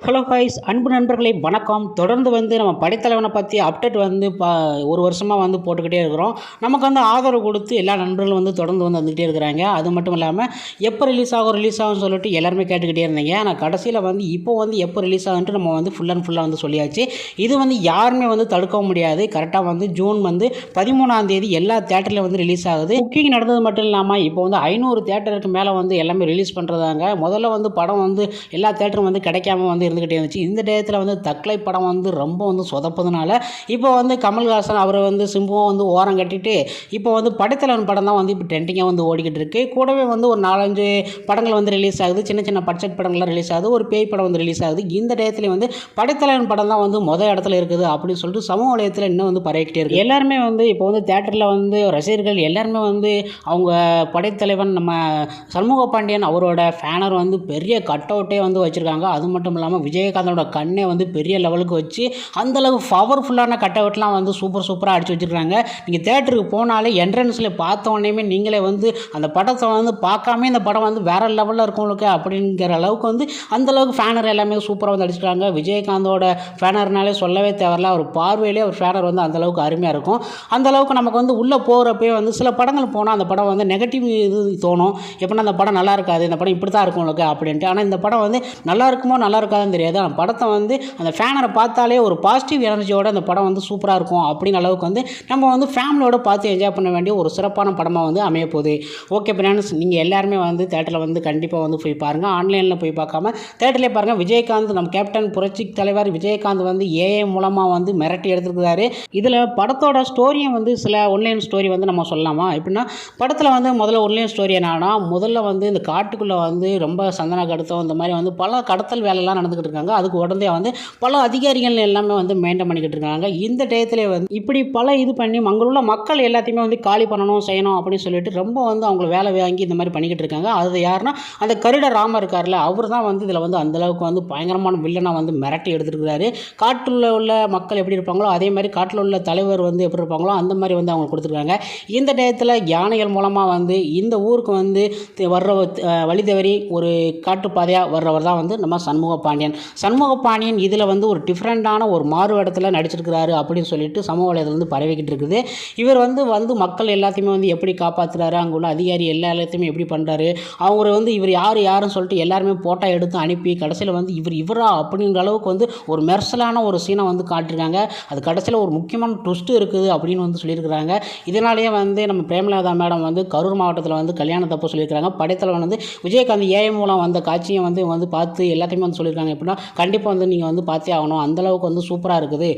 Hello ஹாய்ஸ் அன்பு நண்பர்களை வணக்கம். தொடர்ந்து வந்து நம்ம படைத்தலைவனை பற்றி அப்டேட் வந்து பா ஒரு வருஷமாக வந்து போட்டுக்கிட்டே இருக்கிறோம். நமக்கு வந்து ஆதரவு கொடுத்து எல்லா நண்பர்களும் வந்து தொடர்ந்து வந்து வந்துக்கிட்டே இருக்கிறாங்க. அது மட்டும் இல்லாமல் எப்போ ரிலீஸ் ஆகும் ரிலீஸ் ஆகும்னு சொல்லிட்டு எல்லாருமே கேட்டுக்கிட்டே இருந்தீங்க. ஆனால் கடைசியில் வந்து இப்போ வந்து எப்போ ரிலீஸ் ஆகுன்ட்டு நம்ம வந்து ஃபுல் அண்ட் ஃபுல்லாக வந்து சொல்லியாச்சு. இது வந்து யாருமே வந்து தடுக்கவும் முடியாது. கரெக்டாக வந்து ஜூன் வந்து பதிமூணாம் தேதி எல்லா தேட்டரில் வந்து ரிலீஸ் ஆகுது. புக்கிங் நடந்தது மட்டும் இல்லாமல் இப்போ வந்து ஐநூறு தேட்டருக்கு மேலே வந்து எல்லாமே ரிலீஸ் பண்ணுறதாங்க முதல்ல வந்து படம் வந்து எல்லா தேட்டரும் வந்து கிடைக்காம வந்து இருந்துக்கிட்டே இருந்துச்சு. இந்த டயத்தில் வந்து தக்லை படம் வந்து ரொம்ப வந்து சொதப்பதுனால இப்போ வந்து கமல்ஹாசன் அவர் வந்து சிம்புவும் வந்து ஓரம் கட்டிட்டு இப்போ வந்து படைத்தலைவன் படம் தான் வந்து இப்போ ட்ரெண்டிங்காக வந்து ஓடிக்கிட்டு இருக்கு. கூடவே வந்து ஒரு நாலஞ்சு படங்கள் வந்து ரிலீஸ் ஆகுது. சின்ன சின்ன பட்ஜெட் படங்கள்லாம் ரிலீஸ் ஆகுது. ஒரு பேய் படம் வந்து ரிலீஸ் ஆகுது. இந்த டயத்தில் வந்து படைத்தலைவன் படம் தான் வந்து மொதல் இடத்துல இருக்குது அப்படின்னு சொல்லிட்டு சமூக வலையத்தில் இன்னும் வந்து பரவிக்கிட்டே இருக்குது எல்லாருமே வந்து இப்போ வந்து தேட்டரில் வந்து ரசிகர்கள் எல்லாருமே வந்து அவங்க படைத்தலைவன் நம்ம சண்முக பாண்டியன் அவரோட ஃபேனர் வந்து பெரிய கட் அவுட்டே வந்து வச்சுருக்காங்க. அது மட்டும் இல்லாமல் விஜயகாந்தோட கண்ணே வந்து பெரிய லெவலுக்கு வச்சு அந்தளவு பவர்ஃபுல்லான கட் அவுட்லாம் வந்து சூப்பர் சூப்பராக அடிச்சு வச்சுருக்காங்க. நீங்கள் தேட்டருக்கு போனாலே என்ட்ரன்ஸில் பார்த்த நீங்களே வந்து அந்த படத்தை வந்து பார்க்காம இந்த படம் வந்து வேறு லெவலில் இருக்கவங்களுக்கு அப்படிங்கிற அளவுக்கு வந்து அந்தளவுக்கு ஃபேனர் எல்லாமே சூப்பராக வந்து அடிச்சிருக்காங்க விஜயகாந்தோட ஃபேனர்னாலே சொல்லவே தேவையில்ல. அவர் பார்வையிலே ஒரு ஃபேனர் வந்து அந்தளவுக்கு அருமையாக இருக்கும். அந்தளவுக்கு நமக்கு வந்து உள்ளே போகிறப்பே வந்து சில படங்கள் போனால் அந்த படம் வந்து நெகட்டிவ் இது தோணும். எப்படின்னா அந்த படம் நல்லா இருக்காது. இந்த படம் இப்படி தான் இருக்கும் உங்களுக்கு அப்படின்ட்டு. ஆனால் இந்த படம் வந்து நல்லா இருக்குமோ நல்லா இருக்காது இருக்காதுன்னு தெரியாது. ஆனால் படத்தை வந்து அந்த ஃபேனரை பார்த்தாலே ஒரு பாசிட்டிவ் எனர்ஜியோட அந்த படம் வந்து சூப்பராக இருக்கும் அப்படின்னு அளவுக்கு வந்து நம்ம வந்து ஃபேமிலியோட பார்த்து என்ஜாய் பண்ண வேண்டிய ஒரு சிறப்பான படமாக வந்து அமைய போகுது. ஓகே ஃப்ரெண்ட்ஸ் நீங்கள் எல்லாருமே வந்து தேட்டரில் வந்து கண்டிப்பாக வந்து போய் பாருங்கள் ஆன்லைனில் போய் பார்க்காம தேட்டர்லேயே பாருங்கள் விஜயகாந்த் நம்ம கேப்டன் புரட்சி தலைவர் விஜயகாந்த் வந்து ஏஏ மூலமாக வந்து மிரட்டி எடுத்துருக்கிறாரு. இதில் படத்தோட ஸ்டோரியும் வந்து சில ஒன்லைன் ஸ்டோரி வந்து நம்ம சொல்லலாமா? எப்படின்னா படத்தில் வந்து முதல்ல ஒன்லைன் ஸ்டோரி என்னன்னா முதல்ல வந்து இந்த காட்டுக்குள்ளே வந்து ரொம்ப சந்தன கடத்தம் இந்த மாதிரி வந்து பல கடத்தல் வேலைலாம் நடந்துக்கிட்டு இருக்காங்க அதுக்கு உடனே வந்து பல அதிகாரிகள் எல்லாமே வந்து மெயின்டைன் பண்ணிக்கிட்டு இருக்காங்க இந்த டயத்துல வந்து இப்படி பல இது பண்ணி அங்குள்ள மக்கள் எல்லாத்தையுமே வந்து காலி பண்ணணும் செய்யணும் அப்படின்னு சொல்லிட்டு ரொம்ப வந்து அவங்க வேலை வாங்கி இந்த மாதிரி பண்ணிக்கிட்டு இருக்காங்க அது யாருன்னா அந்த கருட ராமர் இருக்கார்ல அவர் தான் வந்து இதில் வந்து அந்தளவுக்கு வந்து பயங்கரமான வில்லனாக வந்து மிரட்டி எடுத்துருக்கிறாரு. காட்டில் உள்ள மக்கள் எப்படி இருப்பாங்களோ அதே மாதிரி காட்டில் உள்ள தலைவர் வந்து எப்படி இருப்பாங்களோ அந்த மாதிரி வந்து அவங்க கொடுத்துருக்காங்க. இந்த டயத்தில் யானைகள் மூலமாக வந்து இந்த ஊருக்கு வந்து வர்ற வழி தவறி ஒரு காட்டுப்பாதையாக வர்றவர் தான் வந்து நம்ம சண்முக பாண்டியன். சண்முக பாண்டியன் இதில் வந்து ஒரு டிஃப்ரெண்ட்டான ஒரு மாறு இடத்துல நடிச்சிருக்கிறாரு அப்படின்னு சொல்லிட்டு சமூக வலைதளம் வந்து பரவிக்கிட்டு இருக்குது. இவர் வந்து வந்து மக்கள் எல்லாத்தையுமே வந்து எப்படி காப்பாற்றுறாரு அங்கே உள்ள அதிகாரி எல்லா எல்லாத்தையுமே எப்படி பண்ணுறாரு அவங்க வந்து இவர் யார் யாருன்னு சொல்லிட்டு எல்லாருமே ஃபோட்டோ எடுத்து அனுப்பி கடைசியில் வந்து இவர் இவரா அப்படிங்கிற அளவுக்கு வந்து ஒரு மெர்சலான ஒரு சீனை வந்து காட்டிருக்காங்க அது கடைசியில் ஒரு முக்கியமான ட்விஸ்ட்டு இருக்குது அப்படின்னு வந்து சொல்லியிருக்கிறாங்க. இதனாலேயே வந்து நம்ம பிரேமலதா மேடம் வந்து கரூர் மாவட்டத்தில் வந்து கல்யாண தப்பு சொல்லியிருக்காங்க படைத்தலைவன் வந்து விஜயகாந்த் ஏஐ மூலம் வந்த காட்சியை வந்து வந்து பார்த்து எல்லாத்தையுமே வந்து சொல்லியிருக்காங்க. எப்படின்னா கண்டிப்பாக வந்து நீங்கள் வந்து பார்த்தே ஆகணும். அந்தளவுக்கு வந்து சூப்பராக இருக்குது.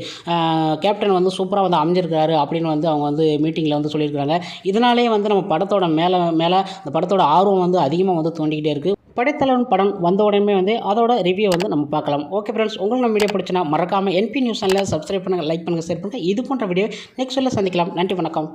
கேப்டன் வந்து சூப்பராக வந்து அமைஞ்சிருக்காரு அப்படின்னு வந்து அவங்க வந்து மீட்டிங்கில் வந்து சொல்லியிருக்காங்க இதனாலேயே வந்து நம்ம படத்தோட மேலே மேலே இந்த படத்தோட ஆர்வம் வந்து அதிகமாக வந்து தோண்டிக்கிட்டே இருக்குது படைத்தலைவன் படம் வந்த உடனே வந்து அதோட ரிவ்யூ வந்து நம்ம பார்க்கலாம். ஓகே ஃப்ரெண்ட்ஸ் உங்களுக்கு நம்ம வீடியோ பிடிச்சினா மறக்காமல் என்பி நியூஸ் சேனலில் சப்ஸ்கிரைப் பண்ணுங்கள் லைக் பண்ணுங்கள் ஷேர் பண்ணுங்கள் இது போன்ற வீடியோ நெக்ஸ்ட் சொல்ல சந்திக்கலாம். நன்றி வணக்கம்.